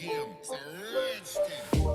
game. It's a rage thing.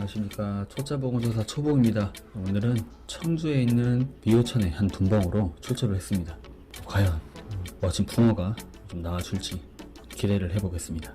안녕하십니까. 초짜보건조사 초보입니다. 오늘은 청주에 있는 미호천의 한 둔벙으로 출조를 했습니다. 과연 멋진 붕어가 좀 나와줄지 기대를 해보겠습니다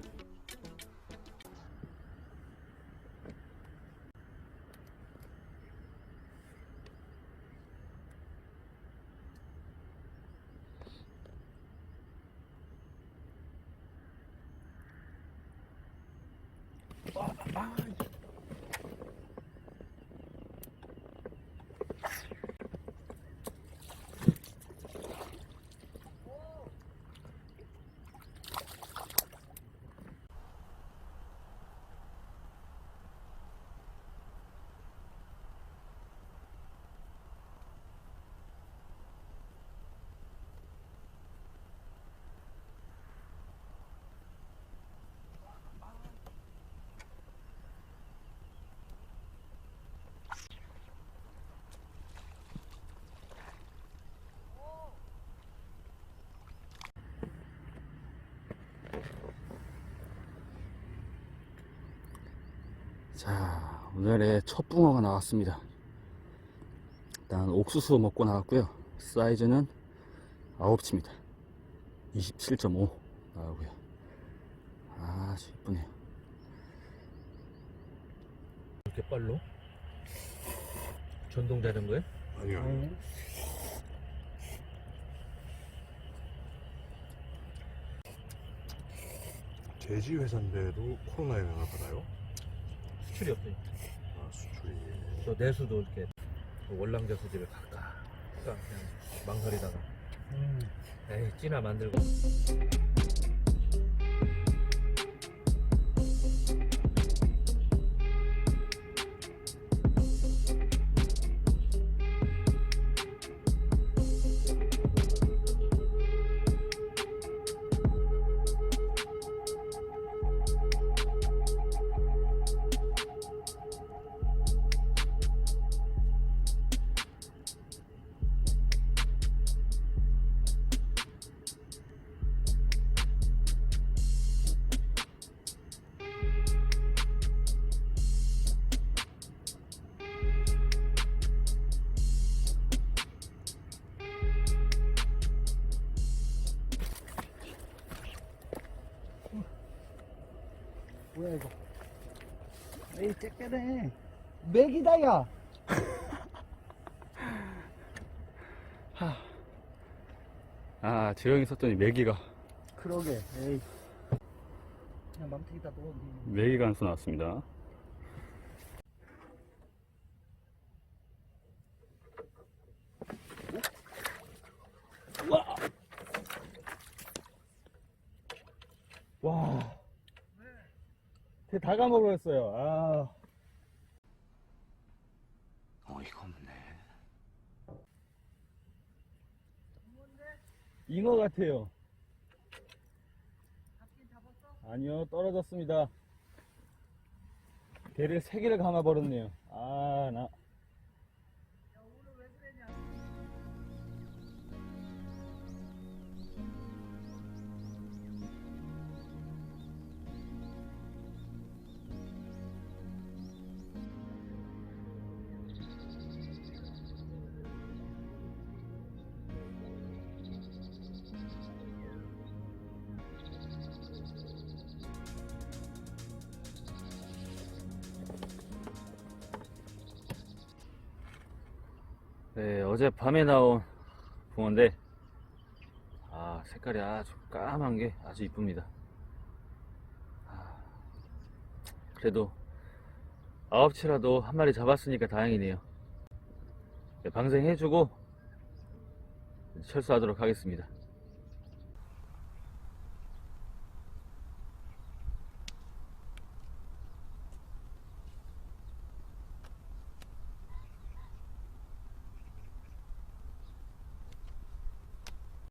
자 오늘의 첫 붕어가 나왔습니다 일단 옥수수 먹고 나왔고요 사이즈는 9치입니다 27.5 나오고요 아주 이쁘네요 이렇게 빨로? 전동되는 거예요? 아니요, 아니요. 돼지 회사인데도 코로나 영향을 받아요? 수출이 없으니까. 아 수출이 또 내수도 이렇게 월남자 수집을 갈까? 그냥 망설이다가. 에이, 찌나 만들고. 뭐야 이거? 에이 쬐끄네. 맥이다 야. 아 재영이 썼더니 메기가. 그러게 에이. 그냥 망태기다 넣어 메기가 한 수 나왔습니다 와. 다 감아버렸어요. 아. 어이가 없네 잉어 같아요. 아니요, 떨어졌습니다. 개를 세 개를 감아버렸네요. 아, 나. 네, 어제 밤에 나온 붕어인데, 아, 색깔이 아주 까만 게 아주 이쁩니다. 아, 그래도 아홉치라도 한 마리 잡았으니까 다행이네요. 방생해주고 철수하도록 하겠습니다.